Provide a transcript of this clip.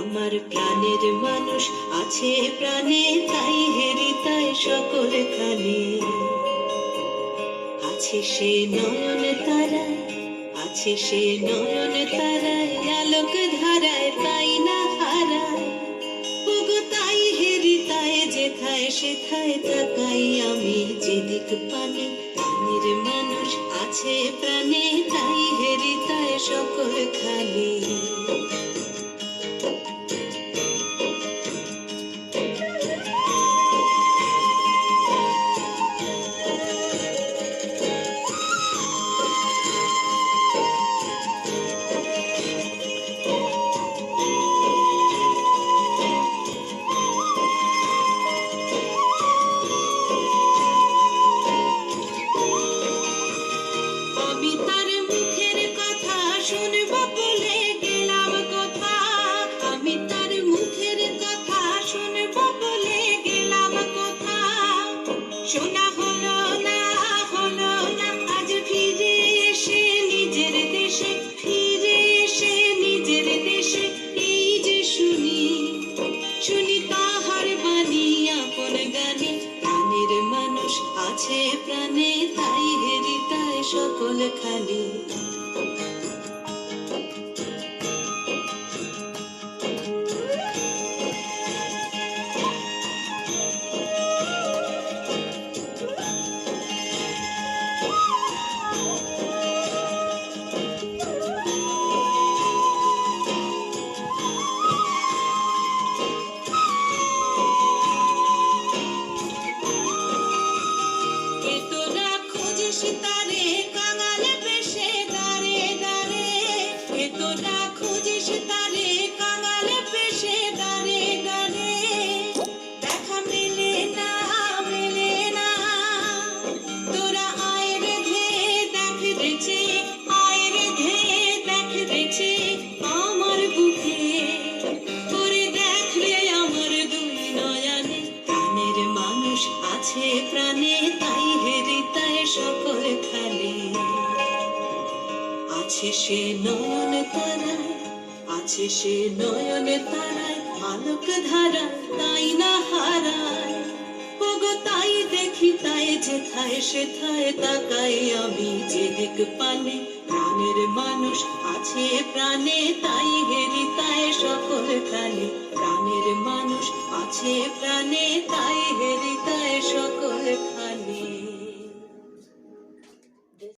আমার প্রাণের মানুষ আছে প্রাণে, তাই হেরি তাই সকল খানে আছে সে নয়ন তারায়, আছে সে নয়ন তারায়, আলোক ধারায় তাই না হারায়। ওগো সেথায় তাকাই আমি, যেদিক পানে প্রাণের মানুষ আছে শুনব বলে কথা। আমি তার মুখের কথা শুনব বলে গেলাম কথা। শোনা হলো না হলো না নিজের দেশে, ফিরে এসে নিজের দেশে, এই শুনি শুনি তাহার বাণী আপন গানে। প্রাণের মানুষ আছে প্রাণে, তাই হেরি তাই সকল খালি আছে প্রাণে তাই তাই সকল খালি আছে সে নয়ন তারায় আছে সে নয়ন তারায় আলোক ধারা তাই না হারায়। তাই দেখি তাই যেথায় সেথায় তাকাই আমি যেদিক পানে। প্রাণের মানুষ আছে প্রাণে তাই হেরি তাই সকল মানুষ আছে প্রাণে তাই হেরি সকল